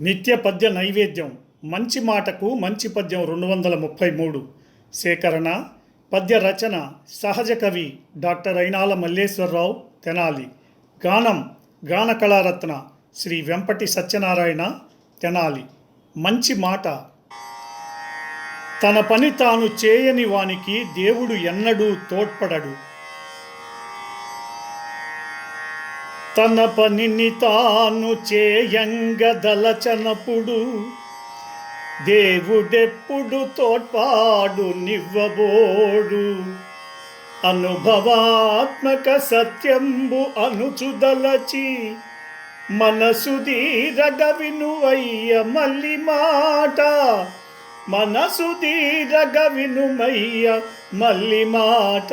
నిత్య పద్య నైవేద్యం. మంచి మాటకు మంచి పద్యం రెండు వందల ముప్పై మూడు. సేకరణ పద్య రచన సహజ కవి డాక్టర్ అయినాల మల్లేశ్వరరావు తెనాలి. గానం గాన కళారత్న శ్రీ వెంపటి సత్యనారాయణ తెనాలి. మంచి మాట. తన పని తాను చేయని వానికి దేవుడు ఎన్నడూ తోడ్పడడు. తన పనిని తాను చేయంగదలచనప్పుడు దేవుడెప్పుడు తోడ్పాడు నివ్వబోడు. అనుభవాత్మక సత్యంబు అనుచుదలచి మనసు దీరగ వినువయ్య మల్లి మాట. మనసు దీరగ వినుమయ్య మల్లి మాట.